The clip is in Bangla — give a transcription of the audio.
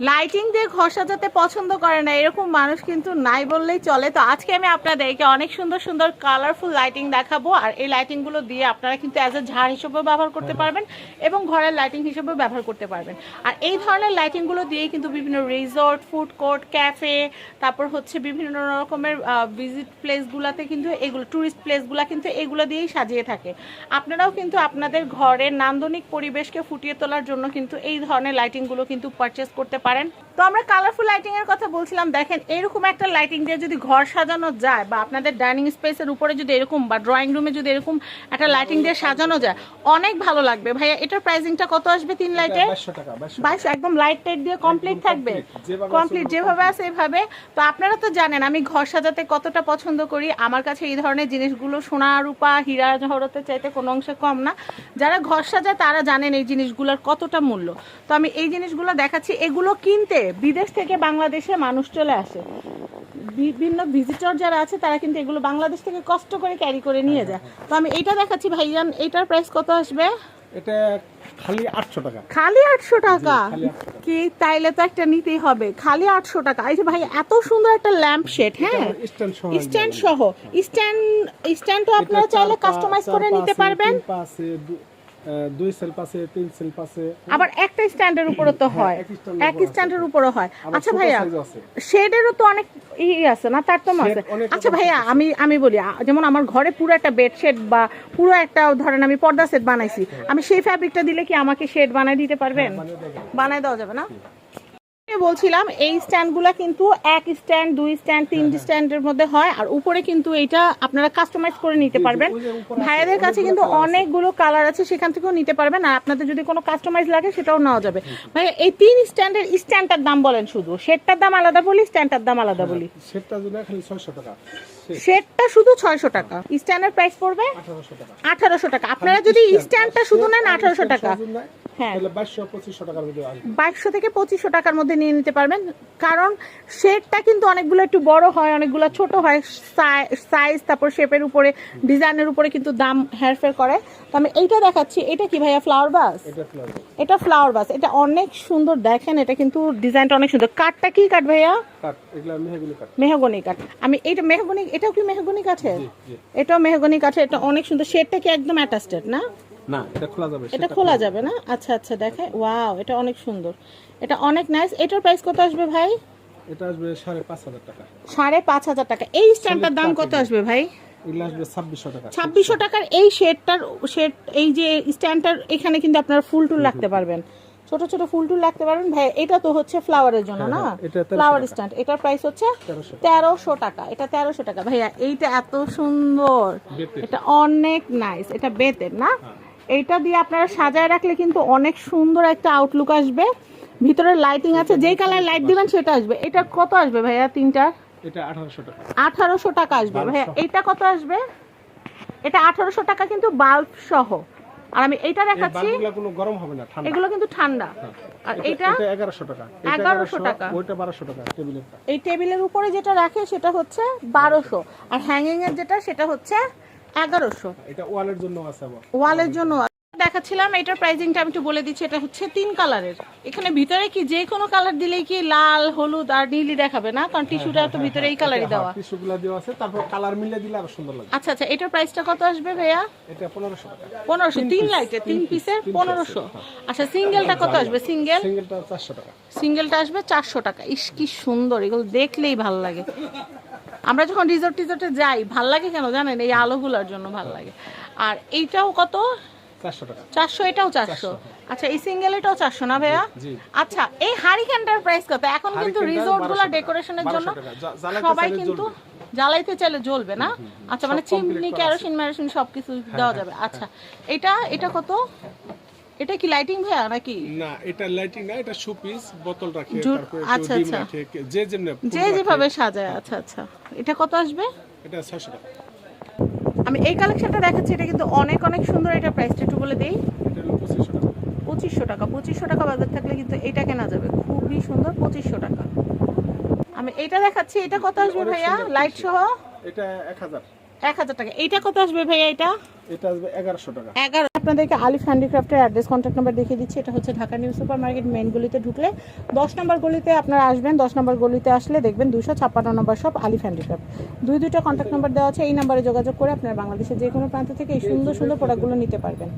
লাইটিং দিয়ে ঘর সাজাতে পছন্দ করে না এরকম মানুষ কিন্তু নাই বললেই চলে। তো আজকে আমি আপনাদেরকে অনেক সুন্দর সুন্দর কালারফুল লাইটিং দেখাবো আর এই লাইটিংগুলো দিয়ে আপনারা কিন্তু অ্যাজ এ ঝাড় হিসেবেও ব্যবহার করতে পারবেন এবং ঘরের লাইটিং হিসেবেও ব্যবহার করতে পারবেন। আর এই ধরনের লাইটিংগুলো দিয়ে কিন্তু বিভিন্ন রিসোর্ট ফুড কোর্ট ক্যাফে তারপর হচ্ছে বিভিন্ন রকমের ভিজিট প্লেসগুলোতে কিন্তু এগুলো ট্যুরিস্ট প্লেসগুলো কিন্তু এগুলো দিয়েই সাজিয়ে থাকে। আপনারাও কিন্তু আপনাদের ঘরের নান্দনিক পরিবেশকে ফুটিয়ে তোলার জন্য কিন্তু এই ধরনের লাইটিংগুলো কিন্তু পারচেস করতে পারেন। তো আমরা কালারফুল লাইটিং এর কথা বলছিলাম দেখেন এরকম একটা লাইটিং দিয়ে যদি ঘর সাজানো যায় বা আপনাদের ডাইনিং স্পেসের উপরে যদি এরকম বা ড্রয়িং রুমে যদি এরকম একটা লাইটিং দিয়ে সাজানো যায় অনেক ভালো লাগবে। ভাইয়া এটার প্রাইসিংটা কত আসবে তিন বাইশশো বাইশ একদম লাইট টাইট দিয়ে কমপ্লিট থাকবে। কমপ্লিট যেভাবে আছে এভাবে। তো আপনারা তো জানেন আমি ঘর সাজাতে কতটা পছন্দ করি। আমার কাছে এই ধরনের জিনিসগুলো সোনা রূপা হীরা জহরতে চাইতে কোনো অংশে কম না। যারা ঘর সাজায় তারা জানেন এই জিনিসগুলোর কতটা মূল্য। তো আমি এই জিনিসগুলো দেখাচ্ছি। এগুলো কিনতে বিদেশ থেকে বাংলাদেশে মানুষ চলে আসে। বিভিন্ন ভিজিটর যারা আছে তারা কিন্তু এগুলো বাংলাদেশ থেকে কষ্ট করে ক্যারি করে নিয়ে যায়। তো আমি এইটা দেখাচ্ছি ভাইজান এটার প্রাইস কত আসবে? এটা খালি আটশো টাকা। খালি আটশো টাকা? খালি 800 টাকা। কি তাইলে তো একটা নিতেই হবে। খালি আটশো টাকা। এই যে ভাই এত সুন্দর একটা ল্যাম্প হ্যাঁ? স্ট্যান্ড সহ স্ট্যান্ড সহ। স্ট্যান্ড স্ট্যান্ডও আপনারা চাইলে কাস্টমাইজ করে নিতে পারবেন। দুই সেল পাশে তিন সেল পাশে আবার একটা স্ট্যান্ডের উপরে তো হয় এক stand-এর এক স্ট্যান্ডের উপরে হয়। আচ্ছা ভাইয়া শেডেরও তো অনেক ই আছে না তারতম্য আছে। Shade অনেক আচ্ছা ভাইয়া আমি আমি বলি যেমন আমার ঘরে পুরো একটা বেড শেড বা পুরো একটা ধরেন আমি পর্দা সেট বানাইছি আমি সেই ফ্যাব্রিকটা দিলে কি আমাকে শেড বানাই দিতে পারবেন? বানায় বানাই দেওয়া যাবে না? বলছিলাম এই স্ট্যান্ডগুলো কিন্তু এক স্ট্যান্ড দুই স্ট্যান্ড তিন স্ট্যান্ডের মধ্যে হয় আর উপরে কিন্তু এইটা আপনারা কাস্টমাইজ করে নিতে পারবেন। ভাইয়াদের কাছে কিন্তু অনেকগুলো কালার আছে সেখান থেকেও নিতে পারবেন আর আপনাদের যদি কোনো কাস্টমাইজ লাগে সেটাও নেওয়া যাবে। ভাইয়া এই তিন স্ট্যান্ডের স্ট্যান্ডটার দাম বলেন শুধু শেডটার দাম আলাদা বলি স্ট্যান্ডটার দাম আলাদা বলি? সেটটা টাকা। শেডটা শুধু ছয়শো টাকা স্ট্যান্ডের প্রাইস পড়বে? আঠারোশো টাকা। আপনারা যদি স্ট্যান্ডটা শুধু নেন আঠারোশো টাকা। হ্যাঁ। বাইশশো থেকে পঁচিশশো টাকার মধ্যে নিয়ে নিতে পারবেন। কারণ শেডটা কিন্তু অনেকগুলো একটু বড় হয় অনেকগুলো ছোট হয় সাইজ তারপর শেপের উপরে ডিজাইনের উপরে কিন্তু দাম হেরফের করে। তো আমি এইটা দেখাচ্ছি। এটা কি ভাইয়া ফ্লাওয়ার বাস এটা ফ্লাওয়ার এটা বাস এটা অনেক সুন্দর দেখেন এটা কিন্তু ডিজাইনটা অনেক সুন্দর। কাঠটা কি কাঠ ভাইয়া? মেহগনি কাঠ। আমি এইটা মেহগনি এটাও কি মেহগনি কাঠের। এটাও মেহগনি কাঠের এটা অনেক সুন্দর। শেডটা কি একদম অ্যাটাচড না? না এটা খোলা যাবে এটা খোলা যাবে না? আচ্ছা আচ্ছা দেখে ওয়াও এটা অনেক সুন্দর। এটা অনেক নাইস এটার প্রাইস কত আসবে ভাই? এটা আসবে সাড়ে পাঁচ হাজার টাকা। সাড়ে পাঁচ হাজার টাকা। এই স্ট্যান্ডটার দাম কত আসবে ভাই? ছাব্বিশশো টাকার এই শেডটার শেড এই যে স্ট্যান্ডটার এখানে কিন্তু আপনারা ফুল টুল রাখতে পারবেন। ছোট ছোট ফুল টুল রাখতে পারবেন। ভাই এটা তো হচ্ছে ফ্লাওয়ারের জন্য না? হ্যাঁ, 1300 ফ্লাওয়ার স্ট্যান্ড এটার প্রাইস হচ্ছে তেরোশো টাকা। এটা তেরোশো টাকা। ভাইয়া এইটা এত সুন্দর। এটা অনেক নাইস এটা বেতের না? হ্যাঁ। এইটা দিয়ে আপনারা সাজায় রাখলে কিন্তু অনেক সুন্দর একটা আউটলুক আসবে। ভিতরে লাইটিং আছে যেই কালার লাইট দিবেন সেটা আসবে। এটা কত আসবে ভাইয়া তিনটা এটা আঠারোশো টাকা। আঠারোশো টাকা আসবে ভাইয়া। এইটা কত আসবে? এটা আঠারোশো টাকা কিন্তু বাল্ব সহ। আর আমি এইটা দেখাচ্ছি। বাল্বগুলো কোনো গরম হবে না ঠান্ডা। এগুলো কিন্তু ঠান্ডা। আর এইটা এটা এগারোশো টাকা। 1100 টাকা। ওইটা বারোশো টাকা টেবিলের এই টেবিলের উপরে যেটা রাখে সেটা হচ্ছে বারোশো। আর হ্যাঙ্গিং এর যেটা সেটা হচ্ছে এগারোশো। এটা ওয়ালের জন্য আছে আবার। ওয়ালের জন্য দেখাচ্ছিলাম এটার প্রাইসিংটা আমি একটু বলে দিচ্ছি এটা হচ্ছে তিন কালারের। এখানে ভিতরে কি যে কোনো কালার দিলেই কি লাল হলুদ আর নীলই দেখাবে না? কারণ টিস্যুটা তো ভিতরে এই কালারই দেওয়া। টিস্যুগুলা দেওয়া আছে তারপর কালার মিলে দিলে আরও সুন্দর লাগবে আচ্ছা আচ্ছা এটার প্রাইসটা কত আসবে ভাইয়া? এটা টাকা। তিন তিন পিসের আচ্ছা সিঙ্গেলটা কত আসবে? সিঙ্গেল সিঙ্গেলটা চারশো টাকা। সিঙ্গেলটা আসবে চারশো টাকা। ইস কি সুন্দর এগুলো দেখলেই ভালো লাগে। আমরা যখন রিসোর্ট টিসোর্টে যাই ভালো লাগে কেন জানেন? এই আলোগুলোর জন্য ভালো লাগে। আর এইটাও কত? চারশো এটাও চারশো। আচ্ছা এই সিঙ্গেল এটাও চারশো না ভাইয়া? আচ্ছা এই হারিকেনটার প্রাইস কত? এখন কিন্তু রিসোর্টগুলা ডেকোরেশনের জন্য 1200 টাকা। জা- জ্বালাইতে সবাই কিন্তু জ্বালাইতে চাইলে জ্বলবে না? আচ্ছা মানে চিমনি করা কেরোসিন মেরোসিন সবকিছু দেওয়া যাবে। আচ্ছা এটা এটা কত? এটা কি লাইটিং ভাইয়া নাকি? না এটা লাইটিং না এটা শোপিস বোতল রাখে তারপরে আচ্ছা, আচ্ছা। যে যেমনি যে। যেভাবে সাজায় আচ্ছা আচ্ছা। এটা কত আসবে? এটা ছয়শো টাকা। আমি এই কালেকশনটা দেখাচ্ছি এটা কিন্তু অনেক অনেক সুন্দর এটা প্রাইসটা একটু বলে দিই। এটা হলো পঁচিশশো টাকা। পঁচিশশো টাকা পঁচিশশো টাকা বাজার থাকলে কিন্তু এটা কেনা যাবে। খুবই সুন্দর পঁচিশশো টাকা। আমি এটা দেখাচ্ছি এটা কত আসবে ভাইয়া? লাইট সহ? এটা এক হাজার। এক হাজার টাকা। এইটা কত আসবে ভাইয়া এটা? এটা আসবে এগারোশো টাকা। এগারো আপনাদেরকে আলিফ হ্যান্ডিক্রাফ্টের অ্যাড্রেস কন্ট্যাক্ট নাম্বার দেখিয়ে দিচ্ছি। এটা হচ্ছে Dhaka new super market main গলিতে ঢুকলে। দশ নম্বর গলিতে আপনারা আসবেন, দশ নম্বর গলিতে আসলে দেখবেন দুশো ছাপ্পান্ন নম্বর সব আলিফ হ্যান্ডিক্রাফ্ট। দুই, দুইটা কন্ট্যাক্ট নাম্বার দেওয়া আছে, এই নাম্বারে যোগাযোগ করে আপনারা বাংলাদেশের যে কোনো প্রান্ত থেকে এই সুন্দর সুন্দর প্রোডাক্টগুলো নিতে পারবেন।